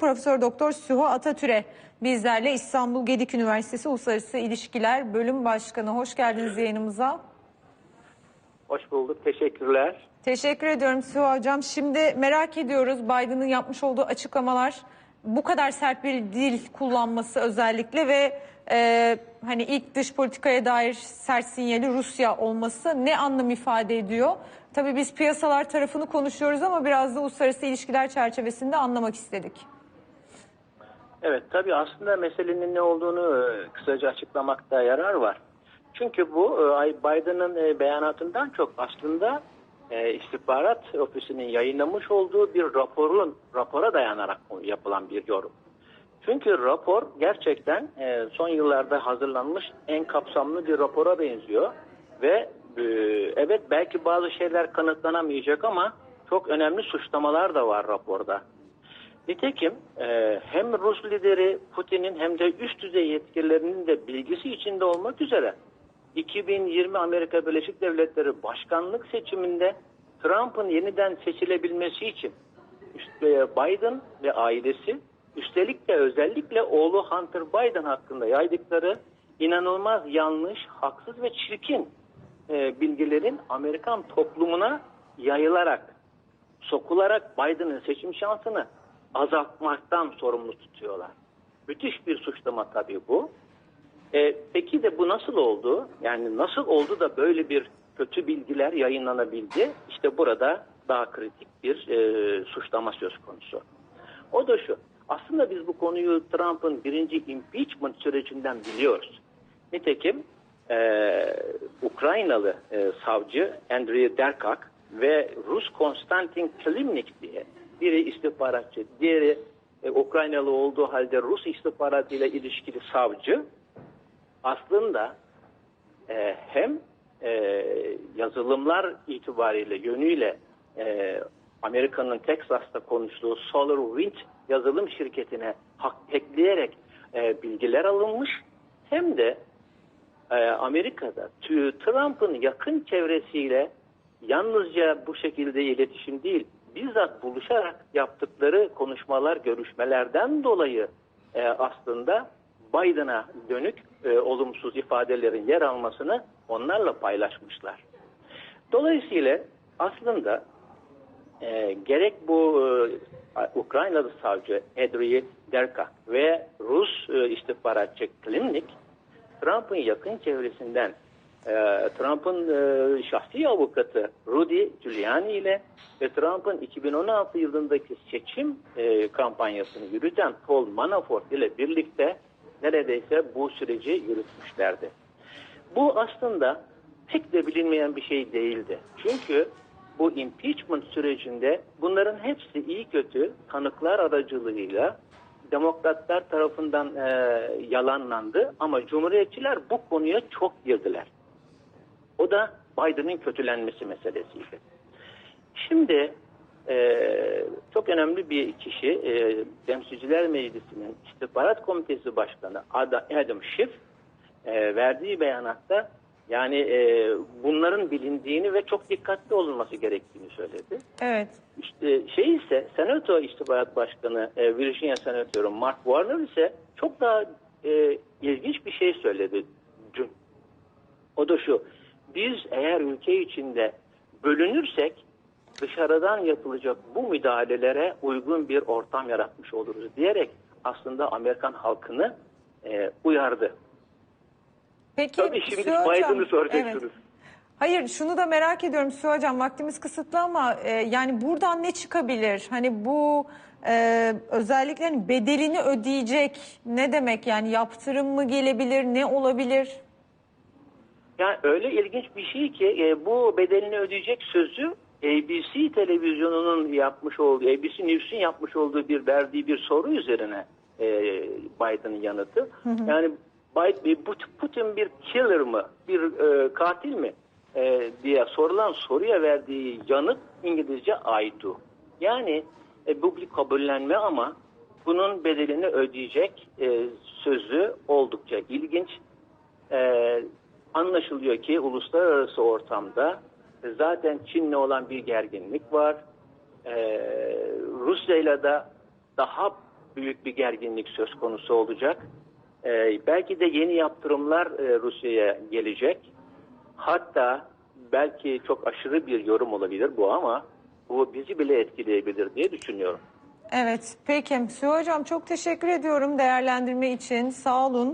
Profesör Doktor Süha Atatüre bizlerle İstanbul Gedik Üniversitesi Uluslararası İlişkiler Bölüm Başkanı. Hoş geldiniz yayınımıza. Hoş bulduk. Teşekkürler. Teşekkür ediyorum Süha Hocam. Şimdi merak ediyoruz Biden'ın yapmış olduğu açıklamalar bu kadar sert bir dil kullanması özellikle ve e, hani ilk dış politikaya dair sert sinyali Rusya olması ne anlam ifade ediyor? Tabii biz piyasalar tarafını konuşuyoruz ama biraz da uluslararası ilişkiler çerçevesinde anlamak istedik. Evet tabii aslında meselenin ne olduğunu e, kısaca açıklamakta yarar var. Çünkü bu e, Biden'ın e, beyanatından çok aslında istihbarat ofisinin yayınlamış olduğu bir raporun rapora dayanarak yapılan bir yorum. Çünkü rapor gerçekten son yıllarda hazırlanmış en kapsamlı bir rapora benziyor ve evet belki bazı şeyler kanıtlanamayacak ama çok önemli suçlamalar da var raporda. Nitekim e, hem Rus lideri Putin'in hem de üst düzey yetkililerinin de bilgisi içinde olmak üzere 2020 Amerika Birleşik Devletleri başkanlık seçiminde Trump'ın yeniden seçilebilmesi için işte Biden ve ailesi üstelik de özellikle oğlu Hunter Biden hakkında yaydıkları inanılmaz yanlış, haksız ve çirkin e, bilgilerin Amerikan toplumuna yayılarak, sokularak Biden'ın seçim şansını azaltmaktan sorumlu tutuyorlar. Müthiş bir suçlama tabii bu. E, peki de bu nasıl oldu? Yani nasıl oldu da böyle bir kötü bilgiler yayınlanabildi? İşte burada daha kritik bir e, suçlama söz konusu. O da şu. Aslında biz bu konuyu Trump'ın birinci impeachment sürecinden biliyoruz. Nitekim e, Ukraynalı e, savcı Andriy Derkak ve Rus Konstantin Klimnik diye biri istihbaratçı, diğeri e, Ukraynalı olduğu halde Rus istihbaratıyla ilişkili savcı. Aslında e, hem e, yazılımlar itibariyle yönüyle e, Amerika'nın Texas'ta konuştuğu SolarWind yazılım şirketine hak hackleyerek e, bilgiler alınmış. Hem de e, Amerika'da Trump'ın yakın çevresiyle yalnızca bu şekilde iletişim değil bizzat buluşarak yaptıkları konuşmalar, görüşmelerden dolayı e, aslında Biden'a dönük e, olumsuz ifadelerin yer almasını onlarla paylaşmışlar. Dolayısıyla aslında e, gerek bu e, Ukraynalı savcı Edriy Derka ve Rus e, istihbaratçı Klimnik Trump'ın yakın çevresinden e, Trump'ın e, şahsi avukatı Rudy Giuliani ile ve Trump'ın 2016 yılındaki seçim e, kampanyasını yürüten Paul Manafort ile birlikte neredeyse bu süreci yürütmüşlerdi. Bu aslında pek de bilinmeyen bir şey değildi. Çünkü bu impeachment sürecinde bunların hepsi iyi kötü tanıklar aracılığıyla demokratlar tarafından e, yalanlandı ama cumhuriyetçiler bu konuya çok girdiler. O da Biden'ın kötülenmesi meselesiydi. Şimdi e, çok önemli bir kişi e, Temsilciler Meclisi'nin İstihbarat Komitesi Başkanı Adam Schiff e, verdiği beyanatta yani e, bunların bilindiğini ve çok dikkatli olunması gerektiğini söyledi. Evet. İşte şey ise Senato İstihbarat Başkanı e, Virginia Senatörü Mark Warner ise çok daha e, ilginç bir şey söyledi dün. O da şu biz eğer ülke içinde bölünürsek dışarıdan yapılacak bu müdahalelere uygun bir ortam yaratmış oluruz diyerek aslında Amerikan halkını e, uyardı. Peki, Tabii şimdi Biden'ı soracaksınız. Evet. Hayır şunu da merak ediyorum Süha Hocam vaktimiz kısıtlı ama e, yani buradan ne çıkabilir? Hani bu e, özellikle hani bedelini ödeyecek ne demek yani yaptırım mı gelebilir ne olabilir? Yani öyle ilginç bir şey ki e, bu bedelini ödeyecek sözü ABC televizyonunun yapmış olduğu, ABC News'un yapmış olduğu bir verdiği bir soru üzerine e, Biden'ın yanıtı. Hı hı. Yani Biden, Putin bir killer mı, bir e, katil mi e, diye sorulan soruya verdiği yanıt İngilizce I do. Yani e, bu bir kabullenme ama bunun bedelini ödeyecek e, sözü oldukça ilginç. Anlaşılıyor ki uluslararası ortamda zaten Çin'le olan bir gerginlik var. Ee, Rusya ile de daha büyük bir gerginlik söz konusu olacak. Ee, belki de yeni yaptırımlar e, Rusya'ya gelecek. Hatta belki çok aşırı bir yorum olabilir bu ama bu bizi bile etkileyebilir diye düşünüyorum. Evet, peki. Süha Hocam çok teşekkür ediyorum değerlendirme için. Sağ olun.